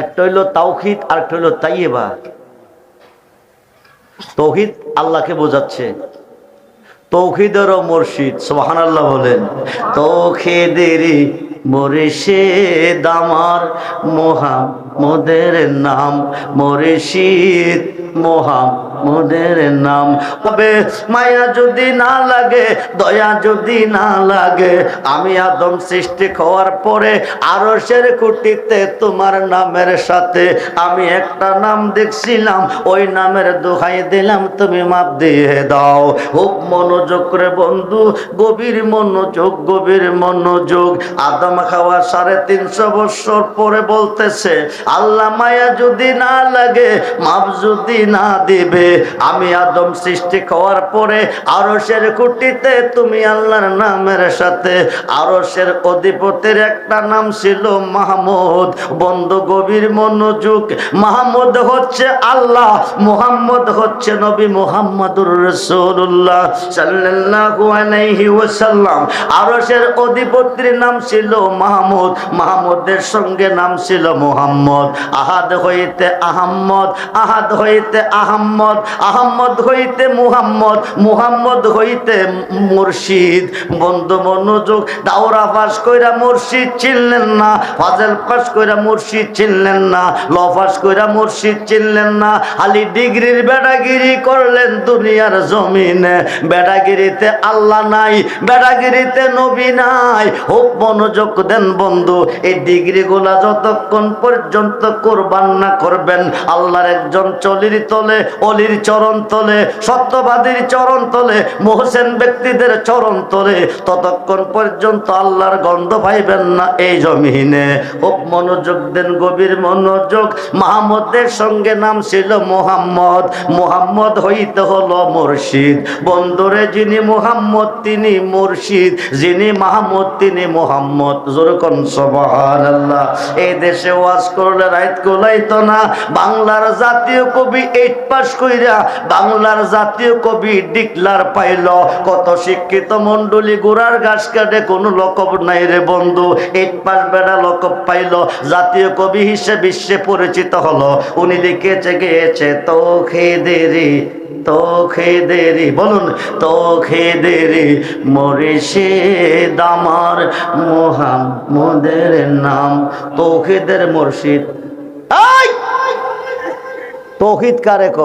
একটা হইল তাওহিদ আর একটা হইল তাইয়েবা তৌহিদ আল্লাহকে বোঝাচ্ছে। তৌহিদেরও মুর্শিদ সোহান আল্লাহ বলেন তৌখিদের মরিষে দামার আমার মোহাম্মদের নাম, মুর্শিদ মোহাম্মদের নাম। তবে মায়া যদি না লাগে, দয়া যদি না লাগে, আমি আদম সৃষ্টি হওয়ার পরে আরও সের কুটিতে তোমার নামের সাথে আমি একটা নাম দেখছিলাম, ওই নামের দোহাই দিলাম, তুমি মাপ দিয়ে দাও। খুব মনোযোগ করে বন্ধু, গভীর মনোযোগ গভীর মনোযোগ। আদম খাওয়া সাড়ে তিনশো বছর পরে বলতেছে, আল্লাহ মায়া যদি না লাগে, মাপ যদি না দিবে আমি আদম সৃষ্টি হওয়ার পরে আরসের কুটিতে তুমি আল্লাহর নামের সাথে আরসের অধিপতির একটা নাম ছিল মাহমুদ। বন্ধু গভীর মনোযোগ। মাহমুদ হচ্ছে আল্লাহ, মুহাম্মদ হচ্ছে নবী মুহাম্মদুর রসুল্লাহ সাল্লাল্লাহু আলাইহি ওয়াসাল্লাম। আরসের অধিপতির নাম ছিল মাহমুদ, মাহমুদের সঙ্গে নাম ছিল মুহাম্মদ। আহাদ হইতে আহম্মদ, আহাদ হইতে আহম্মদ। আহম্মদ হইতে মুহাম্মদ মুহাম্মদ হইতে মুর্শিদ। বন্ধু মনোযোগ, দাওরা পাস কইরা মুর্শিদ চিনলেন না, ফাজেল পাস কইরা মুর্শিদ চিনলেন না, ল পাস কইরা মুর্শিদ চিনলেন না। খালি ডিগ্রির বেড়াগিরি করলেন দুনিয়ার জমিনে। বেড়াগিরিতে আল্লাহ নাই, বেড়াগিরিতে নবী নাই। হোক মনোযোগ দেন বন্ধু, এই ডিগ্রিগুলা যতক্ষণ পর্যন্ত কোরবান না করবেন, আল্লাহর একজন চলির তলে অলির চরণ তলে, সত্যবাদীর চরণ তলে, মোহসেন ব্যক্তিদের চরণ তলে, ততক্ষণ পর্যন্ত আল্লাহর গন্ধ পাইবেন না এই জমিনে। খুব মনোযোগ দেন, গভীর মনোযোগ। মাহমুদের সঙ্গে নাম ছিল মোহাম্মদ। মোহাম্মদ হইতে হলো মুর্শিদ। বন্ধুরে যিনি মোহাম্মদ, তিনি মুর্শিদ। যিনি মাহমুদ, তিনি মোহাম্মদ। যেরকম সবান আল্লাহ এই দেশে ওয়াজ করলে রাইত কোলাইতো না। বাংলার জাতীয় কবি এইট পাস কইরা বাংলার জাতীয় কবি ডিক্লার পাইল। কত শিক্ষিত মন্ডলী গোড়ার গাছ কাটে, কোনো লকব নাই রে বন্ধু। এইট পাস বেড়া লকব পাইল, জাতীয় কবি হিসেবে বিশ্বে পরিচিত হলো। উনি লিখেছে, গিয়েছে তো খেদেরি তো খেদেরি বলুন তো খেদেরি মরে সে দামার মোহাম্মদের নাম। তৌহিদের মুর্শিদ। এই! তৌহিদ কারে ক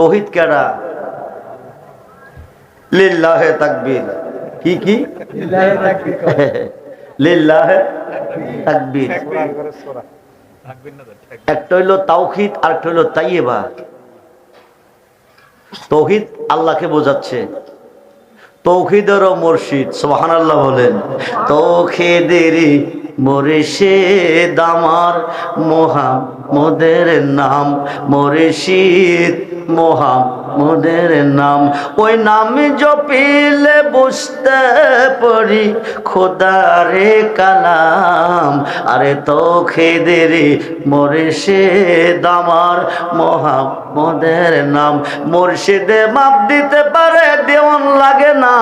তৌহিদ কেডা? লিল্লাহে তাকবীর। কি কি? লিল্লাহে তাকবীর একটা হইল তাওহিদ আর একটা হইল তাইয়েবা তৌহিদ আল্লাহকে বোঝাচ্ছে। তৌহিদেরও মুর্শিদ সোহান আল্লাহ বলেন। তৌখিদেরই মুর্শিদ আমার মোহাম্মদের নাম মুর্শিদ মোহাম্মদের নাম। ওই নাম জপিলে বুঝতে পারি খোদারে কালাম। আরে তো খেদেরে মুর্শিদ আমার মোহাম্মদের নাম। মুর্শিদে মাপ দিতে পারে দেওয়ান লাগে না।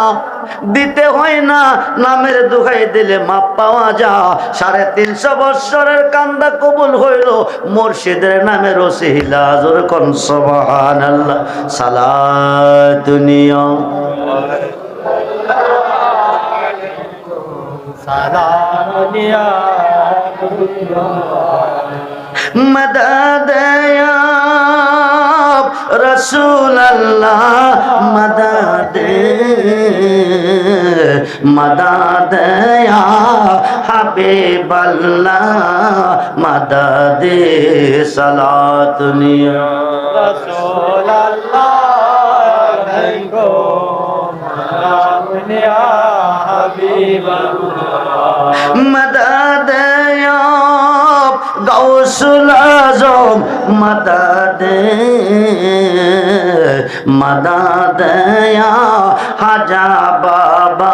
দিতে হয় না, নামের দুহাই দিলে মাপ পাওয়া যা সাড়ে তিনশো বৎসরের কান্দা কবুল হইল মুর্শিদের নামে রসিলা জোর কন সবহান আল্লাহ সালাতুনিয়া সালাতুনিয়া মদদ রসুল আল্লাহ मदद या हबीब अल्लाह मदद सलात निया রসুল मदद या गौसल आजम मदद मदद या হাজা বাবা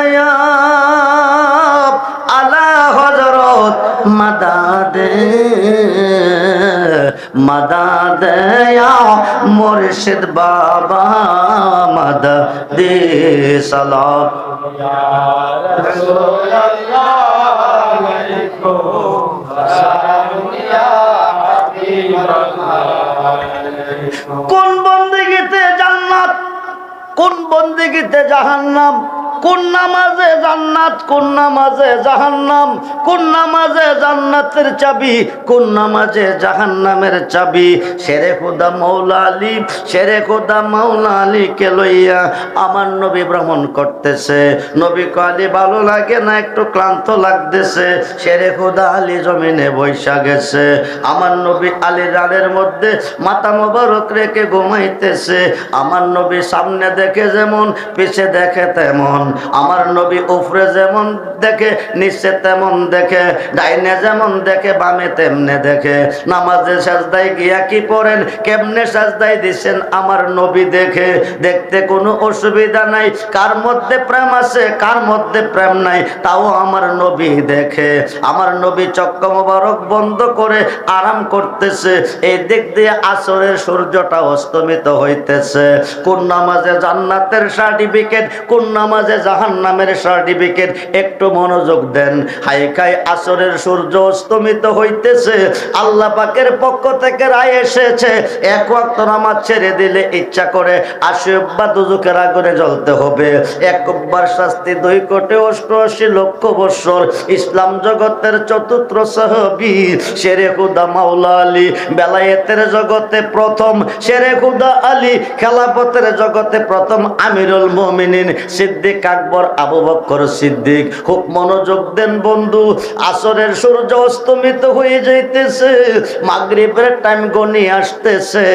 মাদাদে মাদাদে মুর্শিদ বাবা মদ দে কোন বন্দেগীতে জান্নাত কোন বন্দিগীতে জাহান্নাম কোন নামাজে জান্নাত? কোন নামাজে জাহান্নাম, কোন নামাজে জান্নাতের চাবি, কোন নামাজে জাহান্নামের চাবি। শেরে খুদা মৌলা আলী শেরে খুদা মৌলা আলীকে লইয়া আমার নবী ভ্রমণ করতেছে। নবী কালী ভালো লাগে না, একটু ক্লান্ত লাগতেছে। শেরে খুদা আলী জমিনে বৈশা গেছে। আমার নবী আলী রানের মধ্যে মাথা মোবারক রেখে ঘুমাইতেছে। আমার নবী সামনে দেখে যেমন, পিছে দেখে তেমন। আমার নবী উপরে যেমন দেখে, নিচে তেমন দেখে, ডাইনে যেমন দেখে, বামে তেমনে দেখে। নামাজে সাজদায় গিয়া কি পড়েন? কেমনে সাজদায় দিচ্ছেন আমার নবী দেখে। দেখতে কোনো অসুবিধা নাই। কার মধ্যে প্রেম আছে, কার মধ্যে প্রেম নাই, তাও আমার নবী দেখে। আমার নবী চক্র মোবারক বন্ধ করে আরাম করতেছে। এই দিক দিয়ে আসরের সূর্যটা অস্তমিত হইতেছে। কোন নামাজে জান্নাতের সার্টিফিকেট, কোন নামাজে জাহান্নামের সার্টিফিকেট একটু মনোযোগ দেন। হাইকাই আসরের সূর্য অস্তমিত হইতেছে। আল্লাহ পাকের পক্ষ থেকে রায় এসেছে। এক ওয়াক্ত নামাজ ছেড়ে দিলে ইচ্ছা করে আশি দুজুকের আগুনে জ্বলতে হবে। একবার শাস্তি দুই কোটি অষ্টআশি লক্ষ বৎসর ইসলাম জগতের চতুর্থ সাহাবি শেরে খুদা মাওলা আলী। বেলায়েতের জগতে প্রথম শেরে খুদা আলী খেলাপথের জগতে প্রথম আমিরুল মুমিনিন, সিদ্দিক আকবর, আবু বক্কর সিদ্দিক, খুব মনোযোগ দেন বন্ধু, আসরের সূর্য অস্তমিত হয়ে যাইতেছে, মাগরিবের টাইম গনি আসতেছে।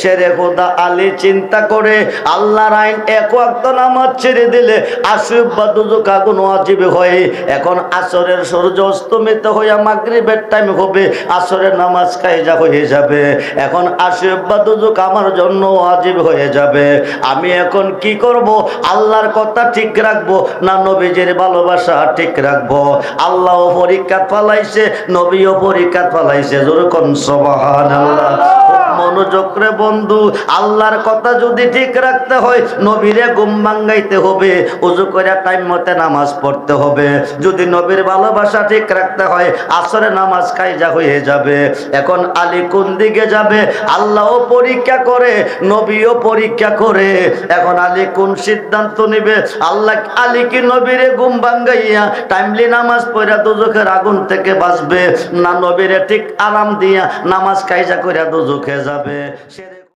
শেরে খুদা আলী চিন্তা করে, আল্লাহর আইন এক ওয়াক্ত নামাজ ছেড়ে দিলে আসুব বা দুজক আগুন ওয়াজিব হয়। এখন আসরের সূর্য অস্তমিত হইয়া মাগরিবের টাইম হবে, আসরের নামাজ কায়জা হয়ে যাবে। এখন আসুব বা দুজক আমার জন্য ওয়াজিব হয়ে যাবে। আমি এখন কি করব? আল্লাহর কথা ঠিক রাখব না নবীজির ভালোবাসা ঠিক রাখব। আল্লাহ পরীক্ষা ফালাইছে নবীও পরীক্ষা ফালাইছে যেরকম সবাহান আল্লাহ মনোযোগ বন্ধু, আল্লাহর কথা যদি ঠিক রাখতে হয়, নবীরে ঘুম ভাঙ্গাইতে হবে, উজু করে টাইম মতে নামাজ পড়তে হবে। যদি নবীর ভালোবাসা ঠিক রাখতে হয়, আসরে নামাজ কায়জা হয়ে যাবে। এখন আলী কোন দিকে যাবে? আল্লাহও পরীক্ষা করে, নবীও পরীক্ষা করে। এখন আলী কোন সিদ্ধান্ত নিবে? আল্লাহ আলী কি নবীরে গুম ভাঙ্গাইয়া টাইমলি নামাজ পড়া দুজখের আগুন থেকে বাঁচবে? না নবীরে ঠিক আরাম দিয়া নামাজ কায়জা কইরা দুজখে যাবে সে